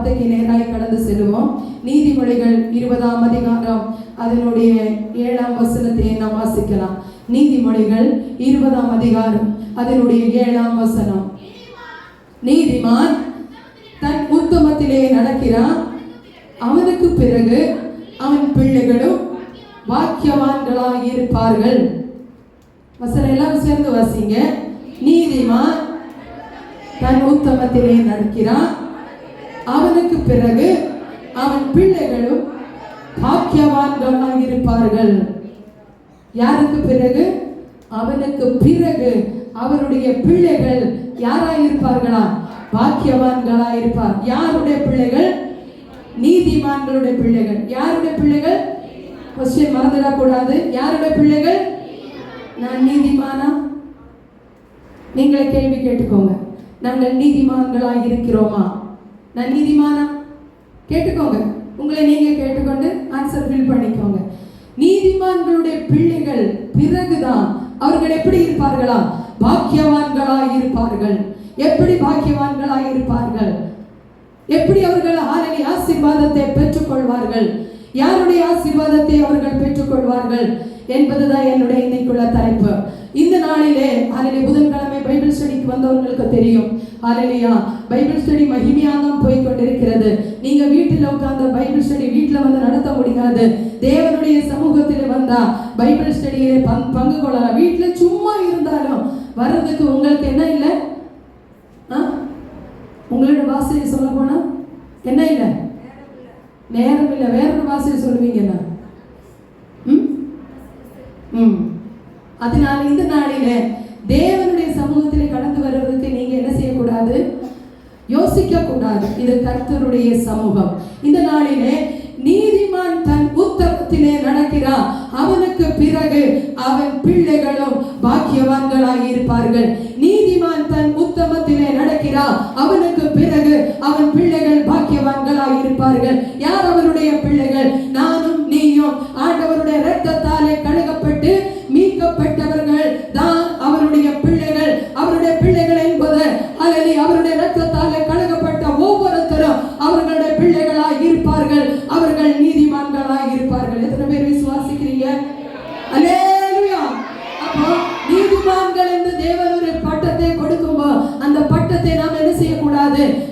வார்த்தைக்கு நேராய் கடந்து செல்வோம் நீதிமொழிகள் இருபதாம் அதிகாரம் அதனுடைய ஏழாம் வசனத்தை நாம் வாசிக்கலாம். நீதிமொழிகள் இருபதாம் அதிகாரம் அதனுடைய ஏழாம் வசனம். நீதிமான் தன் உத்தமத்திலே நடக்கிறான். அவனுக்கு பிறகு அவன் பிள்ளைகளும் வாக்கியவான்களாக இருப்பார்கள். வசனம் எல்லாரும் சேர்ந்து வாசிங்க. நீதிமான் தன் உத்தமத்திலே நடக்கிறான். அவனுக்கு பிறகு அவன் பிள்ளைகளும் பாக்கியவான்களாக இருப்பார்கள் யாருக்கு பிறகு? அவனுக்கு பிறகு அவருடைய பிள்ளைகள் யாராய் இருப்பார்களா பாக்கியவான்களா இருப்பார் யாருடைய பிள்ளைகள்? நீதிமான்களுடைய பிள்ளைகள். யாருடைய பிள்ளைகள்? கொஸ்டின் மறந்துடக்கூடாது. யாருடைய பிள்ளைகள்? நான் நீதிமானா? நீங்களே கேள்வி கேட்டுக்கோங்க. நாங்கள் நீதிமான்களாக இருக்கிறோமா நன்னீதிமானா கேட்டுக்கோங்க. உங்களை நீங்க கேட்டுக்கொண்டு ஆன்சர் ஃபில் பண்ணிக்கோங்க. நீதிமான்களுடைய பிள்ளைகள் பிறகுதான் அவர்கள் எப்படி இருப்பார்களா? பாக்கியவான்களாய் இருப்பார்கள் எப்படி பாக்கியவான்களாய் இருப்பார்கள் எப்படி அவர்கள் ஆரணி ஆசீர்வாதத்தை பெற்றுக்கொள்வார்கள்? யாருடைய ஆசீர்வாதத்தை அவர்கள் பெற்றுக்கொள்வார்கள் என்பதுதான் என்னுடைய இன்னைக்குள்ள தலைப்பு. இந்த நாளிலே ஆரணி புதன்கிழமை பைபிள் ஸ்டடிக்கு வந்தவங்களுக்கு தெரியும். ஆலையா பைபிள் ஸ்டடி மகிமையாக தான் போய் கொண்டிருக்கிறது நீங்க வீட்டில் உட்கார்ந்த பைபிள் ஸ்டடி வீட்டில் வந்து நடத்த முடியாது. தேவனுடைய சமூகத்தில் வந்தா பைபிள் ஸ்டடியிலே பங் பங்கு கொள்ளலாம். வீட்டில் சும்மா இருந்தாலும் வர்றதுக்கு உங்களுக்கு என்ன இல்லை? உங்களோட வாசனை சொல்ல போனா என்ன இல்லை? நேரம் இல்லை. வேற ஒரு வாசனை சொல்லுவீங்கன்னா ம்? ம். அதனால இந்த நாளில தேவனுடைய கடந்து வர்றதுக்கு நீங்க என்ன செய்யக்கூடாது? யோசிக்க கூடாது இது கர்த்தருடைய சமூகம். இந்த நாளிலே நீதிமான் தன் உத்தரத்திலே நடக்கிறான் அவனுக்கு பிறகு அவன் பிள்ளைகளும் பாக்கியவான்களாக இருப்பார்கள். நீதிமான் தன் உத்தமத்திலே நடக்கிறான் அவனுக்கு பிறகு அவன் பிள்ளைகள்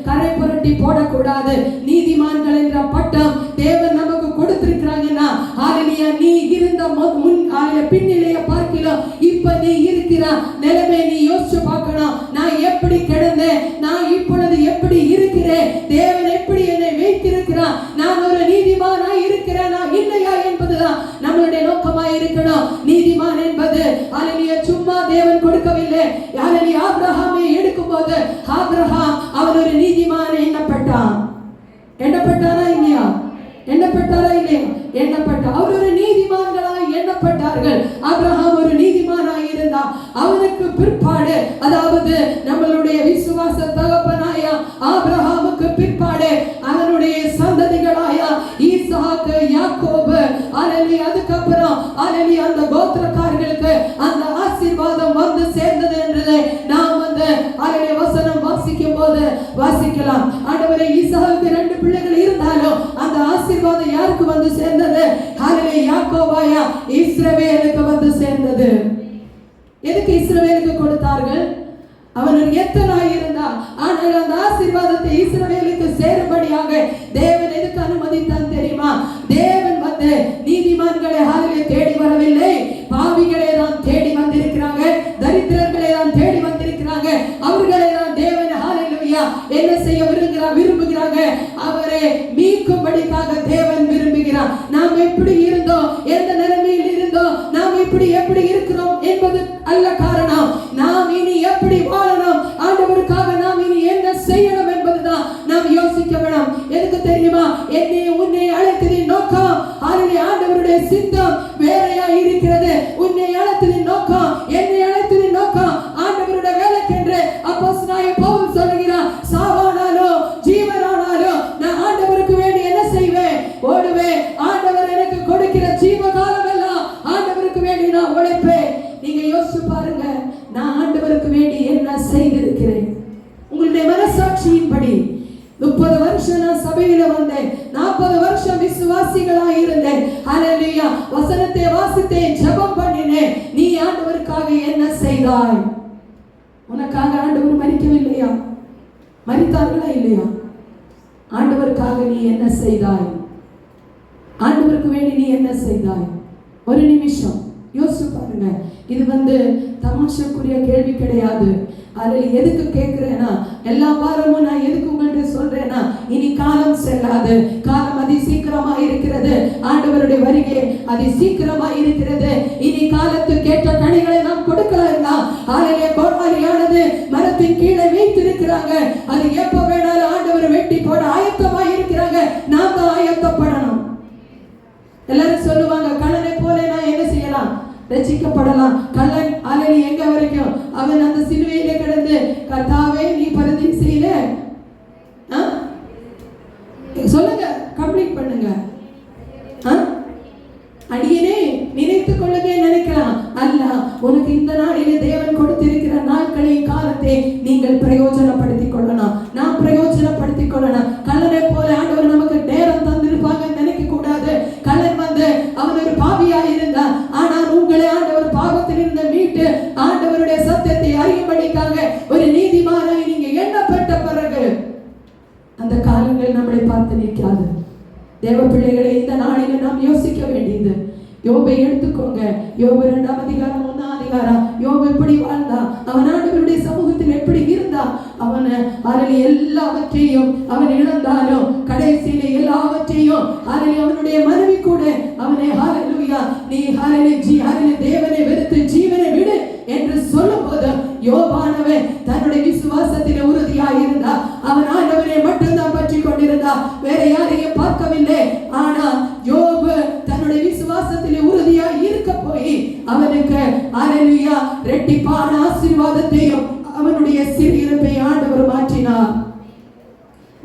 கரை புரட்டி போடக்கூடாது. நீதிமான்கள் என்ற பட்ட ஆபிரஹாமுக்கு பிற்பாடு அவனுடைய சந்ததிகளாயா ஈசாக்கு யாக்கோபு அலலி அதுக்கப்புறம் அலலி அந்த கோத்திர மறித்தார்களா இல்லையா? ஆண்டவருக்காக நீ என்ன செய்தாய்? ஆண்டவருக்கு வேண்டி நீ என்ன செய்தாய்? ஒரு நிமிஷம் யோசிச்சு பாருங்க. இது வந்து தமாஷக்குரிய கேள்வி கிடையாது. அதில் எதுக்கு கேட்குறேன்னா எல்லா வாரமும் நான் எதுக்கு உங்கள்கிட்ட சொல்றேன்னா இனி காலம் செல்லாது. காலம் அதி சீக்கிரமா இருக்கிறது. ஆண்டவருடைய வருகை அதி சீக்கிரமா இருக்கிறது. இனி காலத்துக்கு ஏற்ற கனிகளை நாம் கொடுக்கலாம் ஆலையிலே கோட்பாரியானது மரத்தின் கீழே வைத்திருக்கிறாங்க அது எப்ப வேணாலும் ஆண்டவர் வெட்டி போட ஆயத்தமா இருக்கிறாங்க. நாம் தான் ஆயத்தப்படணும். எல்லாரும் சொல்லுவாங்க கள்ளனை போல நான் என்ன செய்யலாம்? ரசிக்கப்படலாம். கல்லன் அலனி எங்க வரைக்கும்? அவன் அந்த சிலுவையில கிடந்து கர்த்தாவே நீ பரதி செய்யல சொல்லுங்க. கம்ப்ளீட் பண்ணுங்க? அடியனே நினைத்துக் கொள்ளுங்க நினைக்கலாம். அல்ல உனக்கு இந்த நாளிலே தேவன் கொடுத்திருக்கிற நாட்களின் காலத்தை நீங்கள் பிரயோஜனப்படுத்திக் கொள்ளணும் நாம் பிரயோஜனப்படுத்திக் கொள்ளணும் கல்லனை போல ஆண்டவர் நமக்கு தேவ பிள்ளைகளை இந்த நாளில நாம் யோசிக்க வேண்டியது. யோபை எடுத்துக்கோங்க. யோபு இரண்டாம் விசுவாசத்திலே உறுதியாக இருந்தா அவன் ஆண்டவரை மட்டும்தான் பற்றி கொண்டிருந்தா வேற யாரையும் பார்க்கவில்லை. ஆனா யோபு தன்னுடைய விசுவாசத்திலே உறுதியா இருக்க போய் அவனுக்கு அலலுயா ரெட்டிப்பான ஆசீர்வாதத்தையும் அவனுடைய சிறியிருப்பை ஆண்டவர் மாற்றினார்.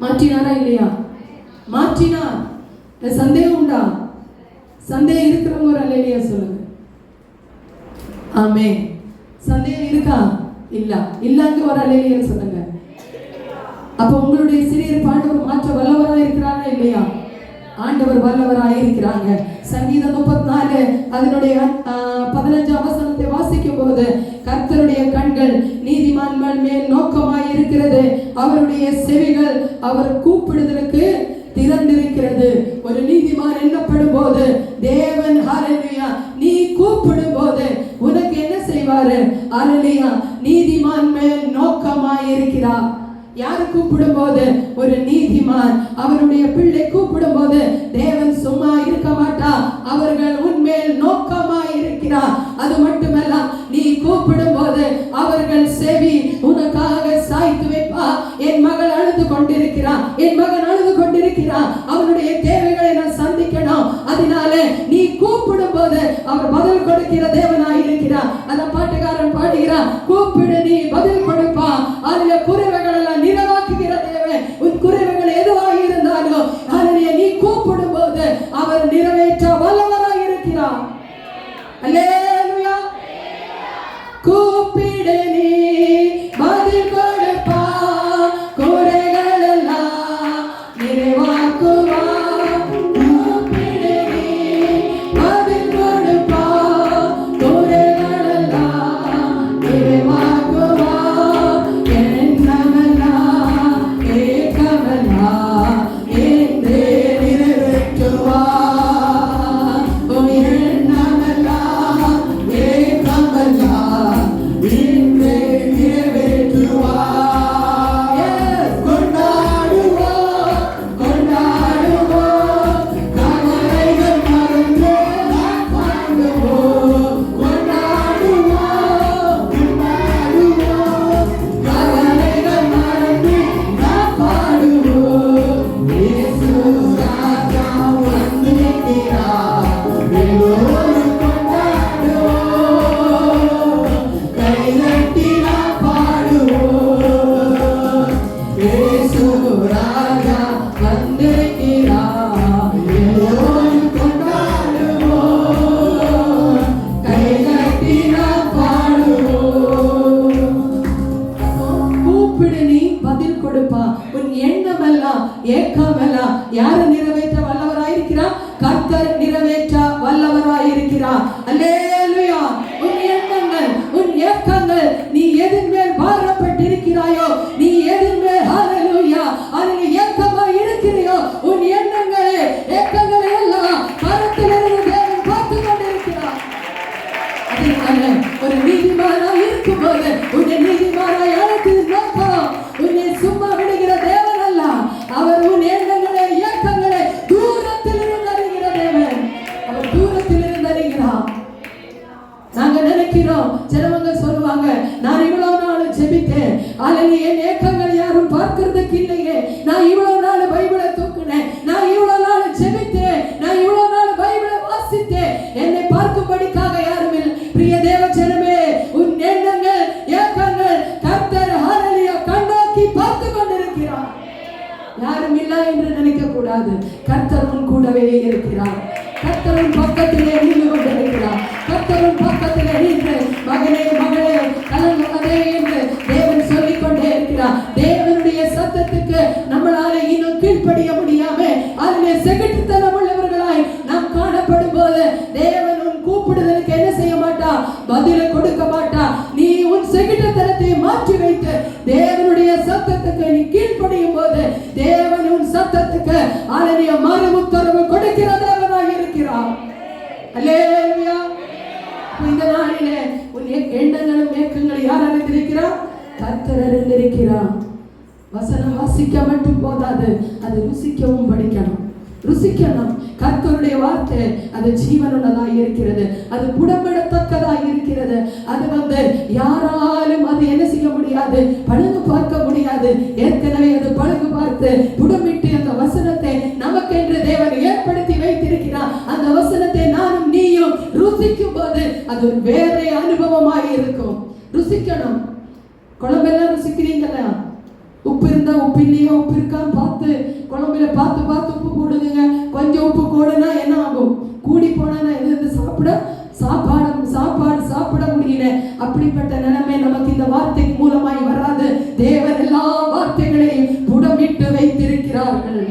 மாற்றினாரா இல்லையா? மாற்றினார். சந்தேகம் உண்டா? சந்தேகம் இருக்கிறவங்க ஒரு அல்லையா சொல்லுங்க. ஆமே சந்தேகம் இருக்கா? இல்ல. இல்லாக்கு ஒரு அல்லையா சொல்லுங்க. அப்ப உங்களுடைய சிறியர் பாண்டவர் மாற்ற வல்லவரா இருக்கிறாரா இல்லையா? ஆண்டவர் வல்லவரா இருக்கிறாங்க சங்கீதம் முப்பத்தி நாலு அதனுடைய ஆஹ், அவசரத்தை வாசிக்கும் போது கர்த்தருடைய கண்கள் நீதிமான்கள் மேல் நோக்கமாய் இருக்கிறது அவருடைய செவிகள் அவர் கூப்பிடுதலுக்கு திறந்திருக்கிறது ஒரு நீதிமான் எண்ணப்படும் போது தேவன் ஹalleluya நீ கூப்பிடும் போது உனக்கு என்ன செய்வாரு? ஹalleluya நீதிமான் மேல் நோக்கமாய் இருக்கிறார் யார் கூப்பிடும் போது ஒரு நீதிமான். அவருடைய பிள்ளை கூப்பிடும் போது தேவன் சும்மா இருக்க மாட்டா. அவர்கள் உன்மேல் நோக்கமா இருக்கிறார் அது மட்டுமல்ல நீ கூப்பிடும் போது அவர்கள் செவி உனக்காக சாய்த்து வைப்பா. என் மகள் அழுது கொண்டிருக்கிறான் என் மகன் அழுது கொண்டிருக்கிறான் அவனுடைய தேவைகளை நான் சந்திக்கணும். அதனால நீ கூப்பிடும் போது அவர் பதில் கொடுக்கிற தேவனாய் இருக்கிறார் அந்த பாட்டுக்காரன் பாடுகிறான் இருக்கும்போது உன்னை அதிலே உள்ளவர்களாய் நாம் காணப்படும் போது தேவன் உன் கூப்பிடுதலுக்கு என்ன செய்ய மாட்டா? பதில கொடுக்க மாட்டா. நீ உன் செகிட்டத்தனத்தை மாற்றி வைத்து தேவனுடைய சத்தத்துக்கு நீ கீழ்ப்படியும் போது தேவன் உன் சத்தத்துக்கு அழகிய மறு உத்தரவு கொடுக்கிறதாக தேவனாக இருக்கிறார். அல்லேலூயா. இந்த நாளிலே உன் எண்ணங்களும் ஏக்கங்கள் யார் அறிந்திருக்கிறார்? கர்த்தர் அறிந்திருக்கிறார். வசனம் வாசிக்க மட்டும் போதாது அது ருசிக்கவும் படிக்கணும் ருசிக்கணும். கர்த்தருடைய வார்த்தை அது ஜீவனுள்ளதா இருக்கிறது. அது புடமிடத்தக்கதா இருக்கிறது அது வந்து யாராலும் அது என்ன செய்ய முடியாது? பழுது பார்க்க முடியாது. ஏற்கனவே அது பழுது பார்த்து புடமிட்டு அந்த வசனத்தை நமக்கென்று தேவன் ஏற்படுத்தி வைத்திருக்கிறார். அந்த வசனத்தை நானும் நீயும் ருசிக்கும் போது அது வேற அனுபவமாக இருக்கும் ருசிக்கணும். குழம்பெல்லாம் ருசிக்கிறீங்களா? உப்பு இருந்தா உப்பு இல்லையா? உப்பு இருக்கான்னு பார்த்து குழம்புல பார்த்து பார்த்து உப்பு போடுதுங்க கொஞ்சம் உப்பு கூடனா என்ன ஆகும்? கூடி போனா எது எது சாப்பிட சாப்பாடு சாப்பாடு சாப்பிட முடியல. அப்படிப்பட்ட நிலைமை நமக்கு இந்த வார்த்தைக்கு மூலமாய் வராது. தேவன் எல்லா வார்த்தைகளையும் புடமிட்டு வைத்திருக்கிறார்கள்.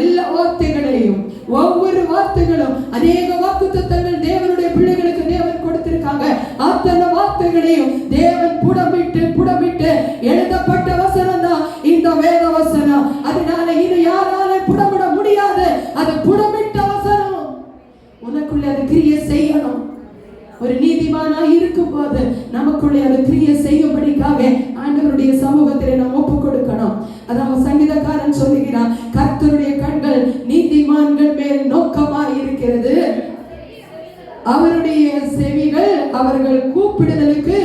எல்லா வார்த்தைகளையும் ஒவ்வொரு வார்த்தைகளும் அநேக வாக்கு தத்தங்கள் தேவனுடைய பிள்ளைகளுக்கு தேவன் கொடுத்திருக்காங்க. அத்தனை வார்த்தைகளையும் தேவன் புடமிட்டு புடமிட்டு எழுதப்பட்ட வசனம் இந்த வேத வசனம் அதனால இது யாரால புடமிட முடியாது. அது புடமிட்ட வசனம். உனக்குள்ள அது கிரிய செய்யணும். ஒரு நீதிமானா இருக்கும் போது நமக்குள்ளே அது கிரிய செய்யும்படிக்காக ஆண்டவருடைய சமூகத்திலே நாம் ஒப்பு கொடுக்கணும். அதான் சங்கீதக்காரன் சொல்லுகிறான் கர்த்தருடைய கண்கள் நீதிமான்கள் மேல் நோக்கமாய் இருக்கிறது. அவருடைய செவிகள் அவர்கள் கூப்பிடுதலுக்கு.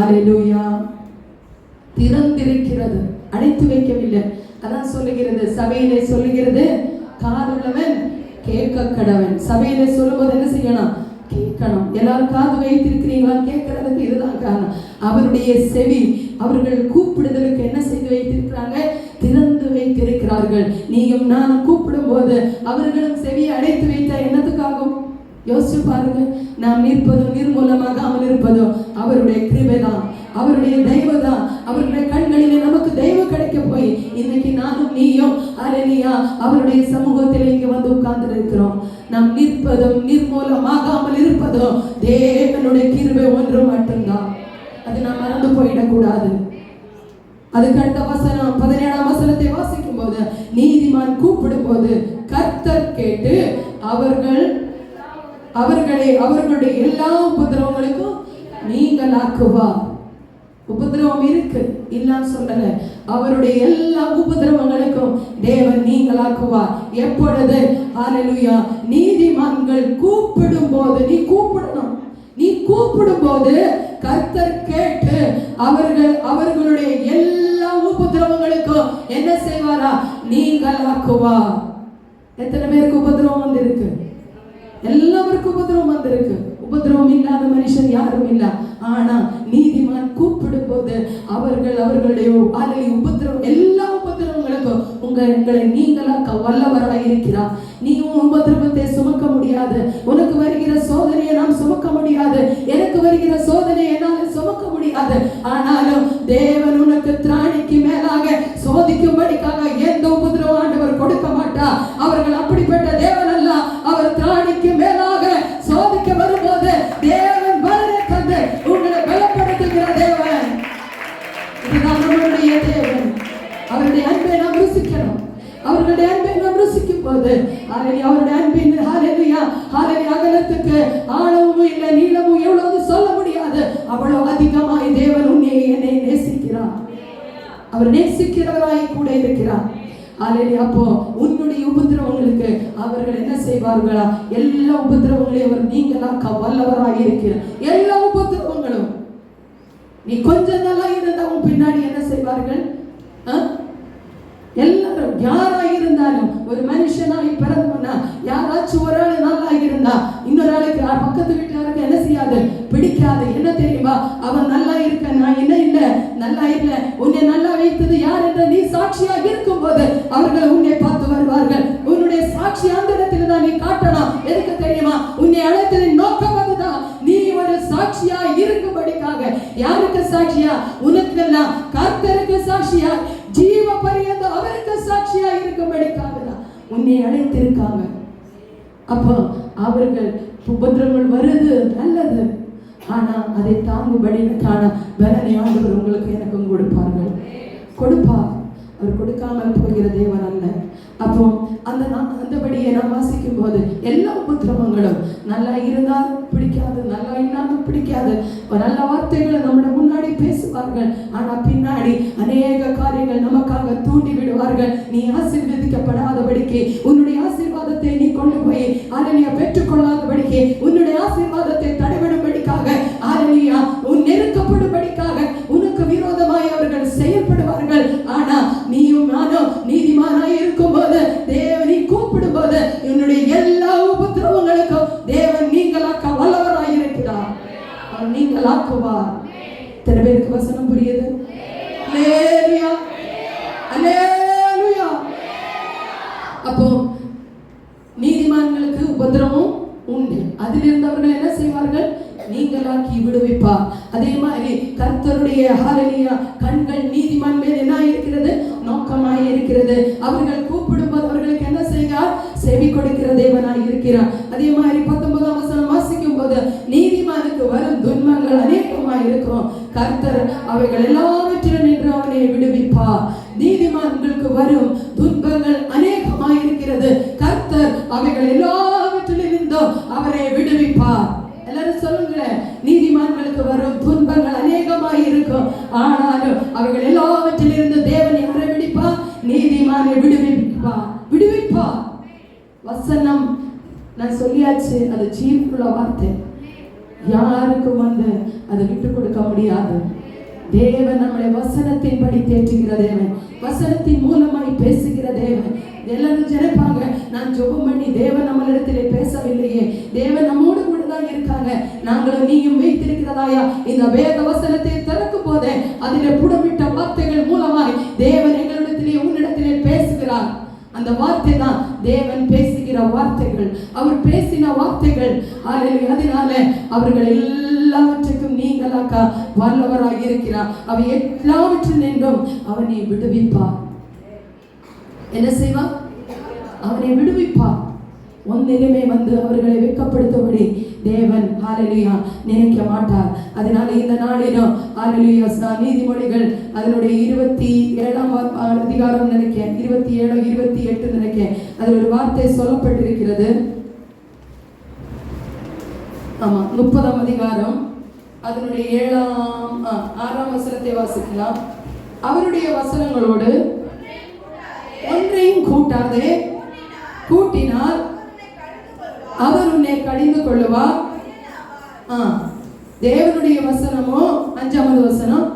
ஆலேலூயா திறந்திருக்கிறது. அடைத்து வைக்கவில்லை. அதான் சொல்லுகிறது சபையிலே சொல்லுகிறது காதுள்ளவன் கேட்க கடவன் சபையில சொல்லும்போது என்ன செய்யணும்? கேட்கணும். எல்லாரும் காது வைத்திருக்கிறீங்களா கேட்கறதுக்கு இதுதான் காரணம்? அவருடைய செவி அவர்கள் கூப்பிடுதலுக்கு என்ன செய்து வைத்திருக்கிறாங்க? திறந்து வைத்திருக்கிறார்கள். நீயும் நானும் கூப்பிடும் போது அவர்களும் செவியை அடைத்து வைத்தா என்னத்துக்காகும்? யோசிச்சு பாருங்க. நாம் நிற்பதும் நிர்மூலமாகாமல் இருப்பதும் அவருடைய கிருபைதான். அவருடைய தெய்வம் தான் அவருடைய கண்களிலே நமக்கு தெய்வம் கிடைக்க போய் இன்னைக்கு நானும் நீயும் அலனியா அவருடைய சமூகத்தில் இங்கே வந்து உட்கார்ந்து இருக்கிறோம் நாம் நிற்பதும் நிர்மூலமாகாமல் இருப்பதும் தேவனுடைய கிருபை ஒன்று மட்டும்தான். அது நாம் மறந்து போயிடக்கூடாது. அதுக்கு அடுத்த வசனம் பதினேழாம் வசனத்தை வாசிக்கும் போது நீதிமான் கூப்பிடும் போது கர்த்தர் கேட்டு அவர்கள் அவர்களை அவர்களுடைய எல்லா உபதிரவங்களுக்கும் நீங்களாக்குவா உபதிரவம் இருக்கு இல்லன்னு சொல்லல. அவருடைய எல்லா உபதிரவங்களுக்கும் தேவன் நீங்களாக்குவார். எப்பொழுது? ஹalleluya நீதிமான்கள் கூப்பிடும் போது நீ கூப்பிடணும். நீ கூப்பிடும் போது கர்த்தர் கேட்டு அவர்கள் அவர்களுடைய எல்லா உபதிரவங்களுக்கும் என்ன செய்வாரா? நீங்களாக்குவா எத்தனை பேருக்கு உபதிரவம் வந்திருக்கு? எல்லாருக்கும் உபதிரவம் வந்திருக்கு. உபதிரவம் இல்லாத மனுஷன் யாரும் இல்ல ஆனா நீதிமான் கூப்பிடும் போது அவர்கள் அவர்களுடைய அலை உபதிரவம் எல்லா உபதிரவங்களுக்கும் உங்க எங்களை நீங்களாக்க வல்லவராக இருக்கிறார். நீ உன் சுமக்க முடியாது. உனக்கு வருகிற சோதனையை நாம் சுமக்க முடியாது. எனக்கு வருகிற சோதனை என்னால சுமக்க முடியாது. ஆனாலும் தேவன் உனக்கு திராணிக்கு மேலாக சோதிக்கும்படிக்காக எந்த உபதிரவம் ஆண்டவர் கொடுக்க மாட்டா அவர்கள் அப்படிப்பட்ட போது. அவருடைய அன்பின் ஹalleluya, ஹalleluya, அகலத்துக்கு ஆழமும் இல்லை நீளமும் எவ்வளவு சொல்ல முடியாது. அவ்வளவு அதிகமாய் தேவன் உன்னை என்னை நேசிக்கிறார். அவர் நேசிக்கிறவராய் கூட இருக்கிறார். ஹalleluya, அப்போ உன்னுடைய உபத்திரவங்களுக்கு அவர்கள் என்ன செய்வார்களா? எல்லா உபத்திரவங்களையும் அவர் நீங்களாக்க வல்லவராய் இருக்கிறார். எல்லா உபதிரவங்களும் நீ கொஞ்ச நாளா இருந்தா உன் பின்னாடி என்ன செய்வார்கள்? அவன் நல்லா இருக்க நான் என்ன இல்ல? நல்லா இல்ல. உன்னை நல்லா வைத்தது யார் என்ற நீ சாட்சியா இருக்கும்போது அவர்கள் உன்னை பார்த்து வருவார்கள். உன்னுடைய சாட்சி அந்த இடத்துல தான் நீ காட்டணும் எதுக்கு தெரியுமா? உன்னை அழைத்ததின் நோக்கம் அதுதான். நீ ஒரு சாட்சியா இருக்கும்படிக்காக. யாருக்கு சாட்சியா? உனக்கெல்லாம் கர்த்தருக்கு சாட்சியா? ஜீவ பரியந்த அவருக்கு சாட்சியா இருக்கும்படிக்காக தான் உன்னை அழைத்திருக்காங்க. அப்போ அவர்கள் உபத்திரங்கள் வருது. நல்ல ஆனா அதை தாங்கும்படிக்கான காண பலனை ஆண்டவர் உங்களுக்கு எனக்கும் கொடுப்பார்கள். கொடுப்பா. அவர் கொடுக்காமல் போகிற தேவன் அல்ல. அப்போ அந்த நா- அந்தபடியை நாம் வாசிக்கும் போது எல்லா உபத்திரவங்களும் நல்லா இருந்தால் பிடிக்காது நல்லா இல்லாமல் பிடிக்காது. நல்ல வார்த்தைகளை நம்மள முன்னாடி பேசுவார்கள். ஆனா பின்னாடி அநேக காரியங்கள் நமக்காக தூண்டி விடுவார்கள். நீ ஆசீர்வதிக்கப்படாதபடிக்கு உன்னுடைய ஆசீர்வாதத்தை நீ கொண்டு போய் ஆரணியா பெற்றுக்கொள்ளாதபடிக்கு உன்னுடைய ஆசீர்வாதத்தை தடைவிடும்படிக்காக ஆரணியா உன் நெருக்கப்படும்படிக்காக உனக்கு விரோதமாய் அவர்கள் செயல்படுவார்கள். ஆனா நீயும் நானும் நீதிமானாய் இருக்கும்போது தேவனை கூப்பிடும்போது என்னுடைய எல்லா உபத்திரவங்களுக்கும் தேவன் நீங்களாக்க வல்லவராய் இருக்கிறார். அவர் நீங்களாக்குவார். எத்தனை பேருக்கு வசனம் புரியுது? அப்போ நீதிமான்களுக்கு உபத்திரமும் உண்டு. அதிலிருந்து அவர்கள் என்ன செய்வார்கள்? நீங்களாக்கி விடுவிப்பா. அதே மாதிரி கர்த்தருடைய ஹாரலியா கண்கள் நீதிமான் மேல் என்ன இருக்கிறது நோக்கமாய் இருக்கிறது. அவர்கள் கூப்பிடும்போது அவர்களுக்கு என்ன செய்கிறார்? செவி கொடுக்கிற தேவனாய் இருக்கிறார். அதே மாதிரி பத்தொன்பதாம் வசனம் வாசிக்கும் போது நீதிமானுக்கு வரும் துன்பங்கள் அநேகமாய் இருக்கும் கர்த்தர் அவைகள் எல்லாவற்றிலும் நின்று அவனை விடுவிப்பா. நீதிமான்களுக்கு வரும் துன்பங்கள் அநேகமாய் இருக்கிறது. கர்த்தர் அவைகள் எல்லாவற்றிலிருந்தும் அவரை விடுவிப்பார். எல்லாரும் சொல்லுங்களேன். நீதிமான்களுக்கு வரும் துன்பங்கள் அநேகமாய் இருக்கும். ஆனாலும் அவைகள் எல்லாவற்றிலிருந்து தேவன் யாரை விடுப்பா நீதிமானை விடுவிப்பா. விடுவிப்பா. வசனம். நான் சொல்லியாச்சு அது ஜீவனுள்ள வார்த்தை. யாருக்கும் வந்து அதை விட்டு கொடுக்க முடியாது. தேவன் நம்மளை வசனத்தின்படி தேற்றுகிற தேவன். வசனத்தின் மூலமாய் பேசுகிற தேவன். எல்லாரும் நினைப்பாங்க நான் ஜெபம் பண்ணி தேவன் நம்மளிடத்திலே பேசவில்லையே. தேவன் நம்மோடு கூட தான் இருக்காங்க. நாங்களும் நீயும் வைத்திருக்கிறதாயா இந்த வேத வசனத்தை திறக்கும் போதே அதிலே புடமிட்ட வார்த்தைகள் மூலமாய் தேவன் எங்களிடத்திலே உன்னிடத்திலே பேசுகிறார். அந்த வார்த்தை தான் தேவன் பேசுகிற வார்த்தைகள். அவர் பேசின வார்த்தைகள். அதனால அவர்கள் எல்லாவற்றுக்கும் நீங்களாக்கா வல்லவராக இருக்கிறார். அவர் எல்லாவற்றில் நின்றும் அவனை விடுவிப்பார். என்ன செய்வான் அவனை விடுவிப்பார். ஒன்றிலுமே வந்து அவர்களை வெட்கப்படுத்தபடி தேவன் ஹalleluya நினைக்க மாட்டார். அதனால இந்த நாளிலும் ஹalleluya நீதிமொழிகள் அதனுடைய இருபத்தி ஏழாம் அதிகாரம் நினைக்கிறேன். இருபத்தி ஏழோ இருபத்தி எட்டு நினைக்கிறேன். அதில் ஒரு வார்த்தை சொல்லப்பட்டிருக்கிறது. ஆமா முப்பதாம் அதிகாரம் அதனுடைய ஏழாம் ஆறாம் வசனத்தை வாசிக்கலாம். அவருடைய வசனங்களோடு ஒன்றையும் கூட்டாதே கூட்டினால் அவர் உன்னை கடிந்து கொள்ளுவார் ஆ. தேவனுடைய வசனமோ? அஞ்சாவது வசனம்.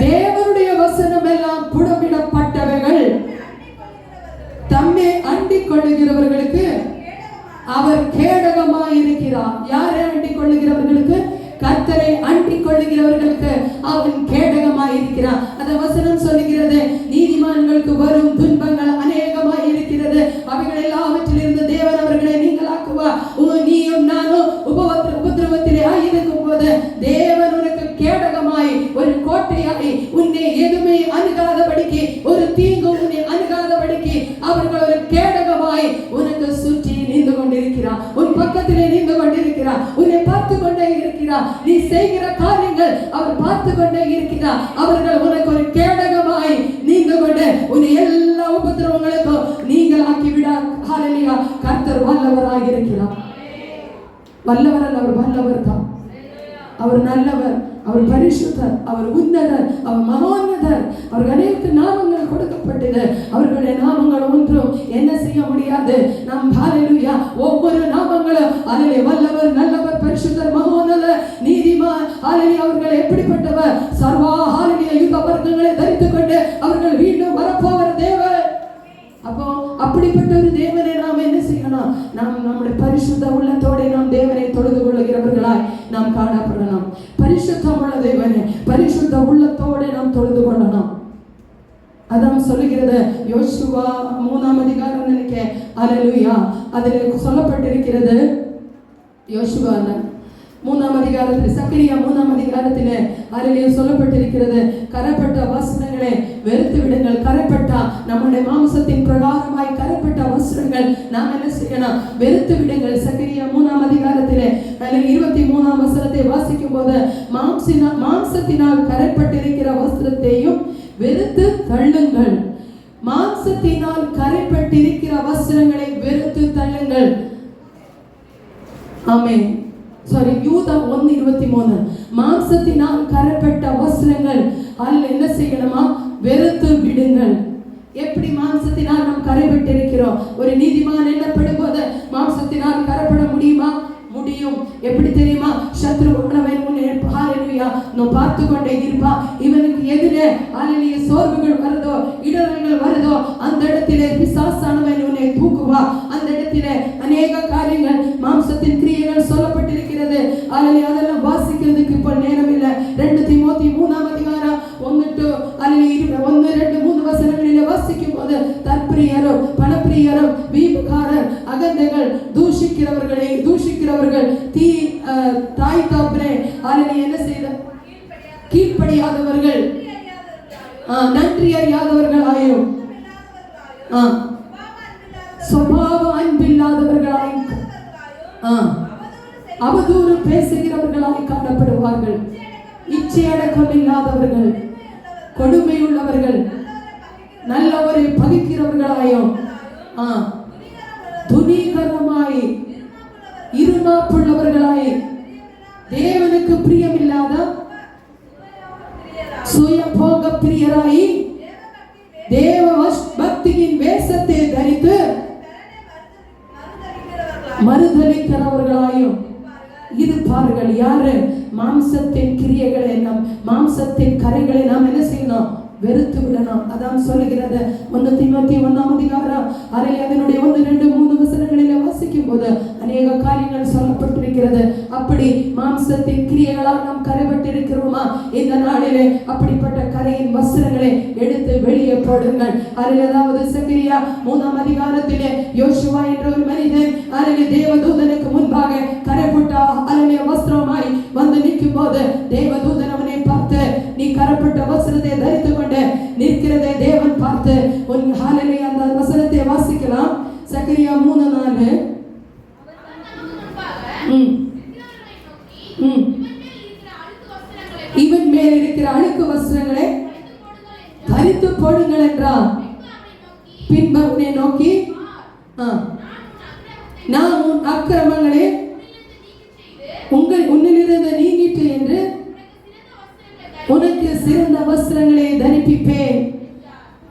தேவனுடைய வசனம் எல்லாம் புடமிடப்பட்டவைகள். தம்மை அண்டிக் கொள்ளுகிறவர்களுக்கு அவர் கேடகமா இருக்கிறார் யாரை அண்டிக் கொள்ளுகிறவர்களுக்கு கர்த்தரை அண்டிக் கொள்ளுகிறவர்களுக்கு அவன் கேடகமாய் இருக்கிறார் அந்த வசனம் நீதிமான்களுக்கு வரும் துன்பங்கள் அநேகமாய் இருக்கிறது அவைகள் எல்லாவற்றிலிருந்து தேவன் அவர்களை நீங்களாக்குவா நீயும் நானும் உபவத்திர உபதிரவத்திலே ஆயிருக்கும் போது தேவன் உனக்கு கேடகமாய் ஒரு கோட்டையாய் உன்னை எதுவுமே அணுகாதபடிக்கு ஒரு தீங்கு உன்னை அணுகாதபடிக்கு அவர்கள் ஒரு கேடகமாய் உனக்கு சுற்றி நின்று கொண்டிருக்கிறார் உன் பக்கத்திலே நின்று கொண்டிருக்கிறார் உன்னை பார்த்து கொண்டே இருக்கிறார். நீ செய்கிற காரியங்கள் அவர் பார்த்து கொண்டே இருக்கிறார். அவர்கள் உனக்கு ஒரு கேடகம் நின்று உன்னை எல்லா உபத்திரவங்களுக்கும் நீங்கள் ஆக்கி விட கர்த்தர் வல்லவராக இருக்கிறார் வல்லவர் அல்ல அவர் வல்லவர் தான் அவர் நல்லவர் அவர் பரிசுத்தர் அவர் உன்னதர் அவர் மகோன்னதர் அவருக்கு அனைத்து நாமங்கள் கொடுக்கப்பட்டது அவர்களுடைய நாமங்கள் ஒன்றும் என்ன செய்ய முடியாது நம் ஹalleluya ஒவ்வொரு நாமங்களும் அதிலே வல்லவர் நல்லவர் பரிசுத்தர் மகோன்னதர் நீதிமான் அவர்கள் எப்படிப்பட்டவர்? சர்வா ஹalleluya யுக வர்க்கங்களை தரித்துக் கொண்டு அவர்கள் மீண்டும் வரப்போகிற தேவர் அப்போ அப்படிப்பட்ட ஒரு தேவனை நாம் என்ன செய்யணும்? நாம் நம்முடைய பரிசுத்த உள்ளத்தோட நாம் தேவனை தொழுது கொள்ளுகிறவர்களாய் நாம் காணப்படணும். பரிசுத்தம் உள்ள தேவனை பரிசுத்த உள்ளத்தோட நாம் தொழுது கொள்ளணும். அதான் சொல்லுகிறது யோசுவா மூணாம் அதிகாரம் நினைக்க அலலுயா அதில் சொல்லப்பட்டிருக்கிறது யோசுவால மூணாம் அதிகாரத்தில் சக்கரியா மூணாம் அதிகாரத்தில் அதிலே சொல்லப்பட்டிருக்கிறது. கரப்பட்ட வஸ்திரங்களை வெறுத்து விடுங்கள். கரப்பட்டா நம்முடைய மாம்சத்தின் பிரகாரமாய் கரப்பட்ட வஸ்திரங்கள் நாம் என்ன செய்யணும்? வெறுத்து விடுங்கள். சக்கரியா மூணாம் அதிகாரத்தில் இருபத்தி மூணாம் வசனத்தை வாசிக்கும் போது மாம்சினா மாம்சத்தினால் கரைப்பட்டிருக்கிற வஸ்திரத்தையும் வெறுத்து தள்ளுங்கள். மாம்சத்தினால் கரைப்பட்டிருக்கிற வஸ்திரங்களை வெறுத்து தள்ளுங்கள். ஆமே சாரி யூதம் ஒன்னு இருபத்தி மூணு. மாம்சத்தினால் கரப்பட்ட வஸ்திரங்கள். அதில் என்ன செய்யணுமா? வெறுத்து விடுங்கள். எப்படி மாம்சத்தினால் நாம் கரைபட்டிருக்கிறோம் ஒரு நீதிமான் என்னப்படும் போது மாம்சத்தினால் கரப்பட முடியுமா? முடியும். எப்படி தெரியுமா? சத்ரு உணவன் பார்த்து கொண்டே இருப்பா. இவனுக்கு எதிரே ஹalleluya சோர்வுகள் வருதோ? இடர்கள் சுபாவ அன்பில்லாதவர்களாய். அவதூறு பேசுகிறவர்களாய் காணப்படுவார்கள். இச்சையடக்கம் இல்லாதவர்கள் கொடுமையுள்ளவர்கள். நல்லவரை பகிக்கிறவர்களாயும் துணிகரமாய். இருமாப்புள்ளவர்களாய். தேவனுக்கு பிரியமில்லாத சுய போக பிரியராய். தேவ வஸ்- பக்தியின் வேஷத்தை தரித்து மறுதளிக்கிறவர்களாயும் இருப்பார்கள் யாரு? மாம்சத்தின் கிரியைகளை நாம் மாம்சத்தின் கரைகளை நாம் என்ன செய்யணும்? வெறுத்து விடலாம். அதான் சொல்லுகிறது. ஒன்று திமுத்தி ஒன்றாம் அதிகாரம் அறையில் அதனுடைய ஒன்று ரெண்டு மூணு வசனங்களில் வாசிக்கும் போது அநேக காரியங்கள் சொல்லப்பட்டிருக்கிறது. அப்படி மாம்சத்தின் கிரியைகளால் நாம் கரைபட்டிருக்கிறோமா? இந்த நாளிலே அப்படிப்பட்ட கரையின் வஸ்திரங்களை எடுத்து வெளியே போடுங்கள். அதில் ஏதாவது சக்கிரியா மூணாம் அதிகாரத்திலே யோசுவா என்ற ஒரு மனிதன் அருகே தேவதூதனுக்கு முன்பாக கரை போட்டா அருகிய வஸ்திரமாய் வந்து நிற்கும் போது தேவதூதன் பார்த்து நீ கரப்பட்ட வசனத்தை தரித்து கொண்டு நிற்கிறதை தேவன் பார்த்து உன் ஹாலிலே அந்த வசனத்தை வாசிக்கலாம். சக்கரியா மூணு நாலு. இவன் மேல் இருக்கிற அழுக்கு வஸ்திரங்களை தரித்து போடுங்கள் என்றார் பின்பு அவனை நோக்கி நான் உன் அக்கிரமங்களை உங்கள் உன்னிலிருந்து நீங்கிட்டு என்று உனக்கு சிறந்த வஸ்திரங்களை தரிப்பிப்பேன்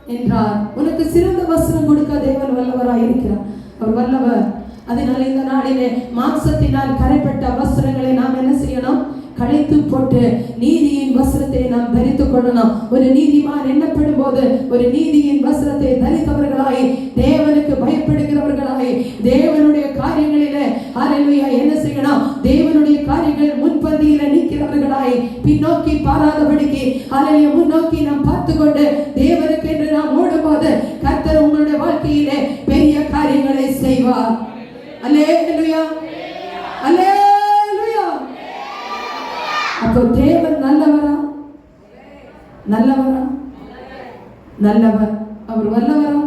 என்றார். உனக்கு சிறந்த வஸ்திரம் கொடுக்க தேவன் வல்லவராய் இருக்கிறார். அவர் வல்லவர். அதனால இந்த நாளிலே மாம்சத்தினால் கரைப்பட்ட வஸ்திரங்களை நாம் என்ன செய்யணும்? களைத்து போட்டு நீதியின் வஸ்திரத்தை நாம் தரித்துக் கொள்ளணும். ஒரு நீதிமான் எண்ணப்படும் போது ஒரு நீதியின் வஸ்திரத்தை தரித்தவர்களாய் தேவனுக்கு பயப்படுகிறவர்களாய் தேவனுடைய காரியங்களிலே ஹalleluya என்ன செய்யணும்? தேவனுடைய காரியங்கள் முன்பந்தி மத்தியில நிற்கிறவர்களாய் பின்னோக்கி பாராதபடிக்கு அலைய முன்னோக்கி நாம் பார்த்து கொண்டு தேவனுக்கு என்று நாம் ஓடும்போது கர்த்தர் உங்களுடைய வாழ்க்கையிலே பெரிய காரியங்களை செய்வார். அல்லேலூயா. அல்லேலூயா நல்லவரா? நல்லவர். அவர் வல்லவரா?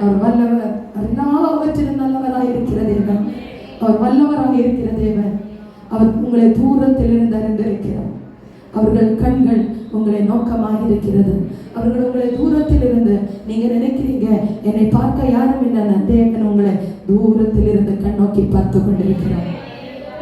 அவர் வல்லவர். எல்லாவற்றிலும் நல்லவராக இருக்கிற தேவன் அவர் வல்லவராக இருக்கிற தேவன் அவர் உங்களை தூரத்தில் இருந்து அறிந்திருக்கிறார். அவர்கள் கண்கள் உங்களை நோக்கமாக இருக்கிறது. அவர்கள் உங்களை தூரத்தில் இருந்து நீங்க நினைக்கிறீங்க என்னை பார்க்க யாரும் இல்லை. தேவன் உங்களை தூரத்தில் இருந்து கண்ணோக்கி பார்த்து கொண்டிருக்கிறார்.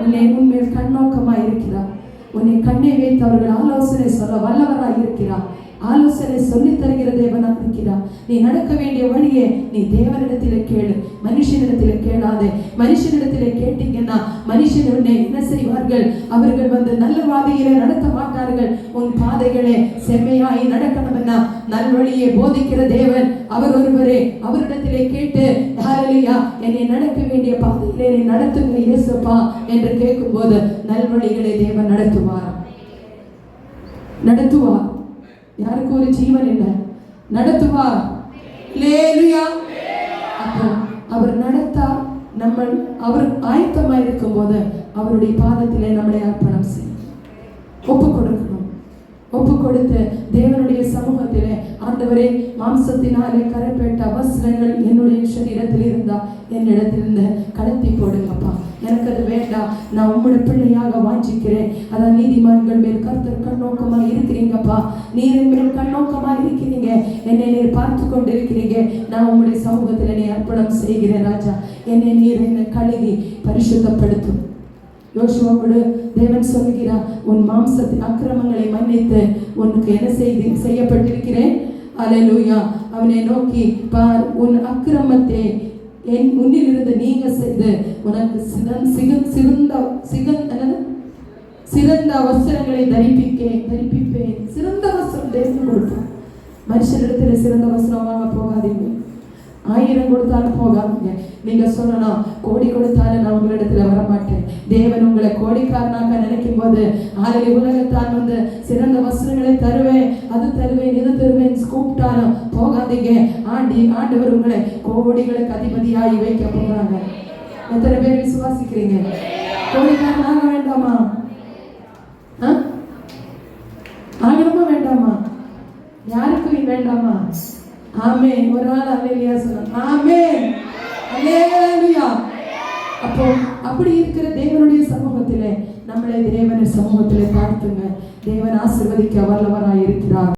உன்னை உண்மையில் கண்ணோக்கமாக இருக்கிறார். உன்னை கண்ணை வைத்து அவர்கள் ஆலோசனை சொல்ல வல்லவராக இருக்கிறார் ஆலோசனை சொல்லித் தருகிற தேவனா இருக்கிறார் நீ நடக்க வேண்டிய வழியே நீ தேவனிடத்திலே கேளு. மனுஷனிடத்திலே கேளாதே. மனுஷனிடத்திலே கேட்டீங்கன்னா மனுஷன் உன்னை என்ன செய்வார்கள்? அவர்கள் வந்து நல்ல பாதையிலே நடத்த மாட்டார்கள். உன் பாதைகளே செம்மையாய் நடக்கணும்னா நல்வழியை போதிக்கிற தேவன் அவர் ஒருவரே. அவரிடத்திலே கேட்டு ஹalleluya என்னை நடக்க வேண்டிய பாதையிலே என்னை நடத்துங்க இயேசுப்பா என்று கேட்கும்போது நல்வழிகளை தேவன் நடத்துவார். நடத்துவார். யாருக்கு ஒரு ஜீவன் இல்லை? நடத்துவா லேலுயா அப்போ அவர் நடத்தா நம்ம அவர் ஆயத்தமாக இருக்கும்போது அவருடைய பாதத்திலே நம்மளை அர்ப்பணம் செய்யும் ஒப்பு கொடுக்கணும். ஒப்பு கொடுத்து தேவனுடைய சமூகத்திலே ஆண்டவரே மாம்சத்தினாலே கரைப்பேட்ட வஸ்திரங்கள் என்னுடைய சரீரத்தில் இருந்தா என்னிடத்திலிருந்து கடத்தி போடுங்கப்பா. எனக்கு அது வேண்டாம். நான் உம்முடைய பிள்ளையாக வாஞ்சிக்கிறேன். அதான் நீதிமான்கள் மேல் கருத்தர் கண்ணோக்கமாக இருக்கிறீங்கப்பா. நீரின் மேல் கண்ணோக்கமாக இருக்கிறீங்க. என்னை நீர் பார்த்து கொண்டு இருக்கிறீங்க நான் உம்முடைய சமூகத்தில் என்னை அர்ப்பணம் செய்கிறேன் ராஜா. என்னை நீர் என்னை கழுவி பரிசுத்தப்படுத்தும். யோசுவாவோடு தேவன் சொல்கிறார் உன் மாம்சத்தின் அக்கிரமங்களை மன்னித்து உனக்கு என்ன செய்தி செய்யப்பட்டிருக்கிறேன்? அலலூயா அவனை நோக்கி பார் உன் அக்கிரமத்தை என் உன்னிலிருந்து நீங்க செய்து உனக்கு சிதன் சிகன் சிறந்த சிகன் என்னது? சிறந்த வஸ்திரங்களை தரிப்பிக்கேன் தரிப்பிப்பேன். சிறந்த வஸ்திரம் தேவன் கொடுப்பார் மனுஷனிடத்தில் சிறந்த வஸ்திரம் போகாதீங்க ஆயிரம் கொடுத்தாலும் போகாதீங்க நீங்க சொல்லணும் கோடி கொடுத்தாலும் நான் உங்களிடத்துல வரமாட்டேன். தேவன் உங்களை கோடிக்காரனாக நினைக்கும் போது ஆலை உலகத்தான் வந்து சிறந்த வசனங்களை தருவேன். அது தருவேன் இது தருவேன் கூப்பிட்டாலும் போகாதீங்க. ஆண்டி ஆண்டவர் உங்களை கோடிகளுக்கு அதிபதியாகி வைக்க போறாங்க. எத்தனை பேர் விசுவாசிக்கிறீங்க? கோடிக்காரனாக வேண்டாமா? ஆகணுமா வேண்டாமா? யாருக்கும் வேண்டாமா? ஆமே ஒரு நாள் அல்லேலியா சொல்லலாம் ஆமே அப்போ அப்படி இருக்கிற தேவனுடைய சமூகத்திலே நம்மளை தேவனுடைய சமூகத்திலே பார்த்துங்க. தேவன் ஆசிர்வதிக்க வல்லவராய் இருக்கிறார்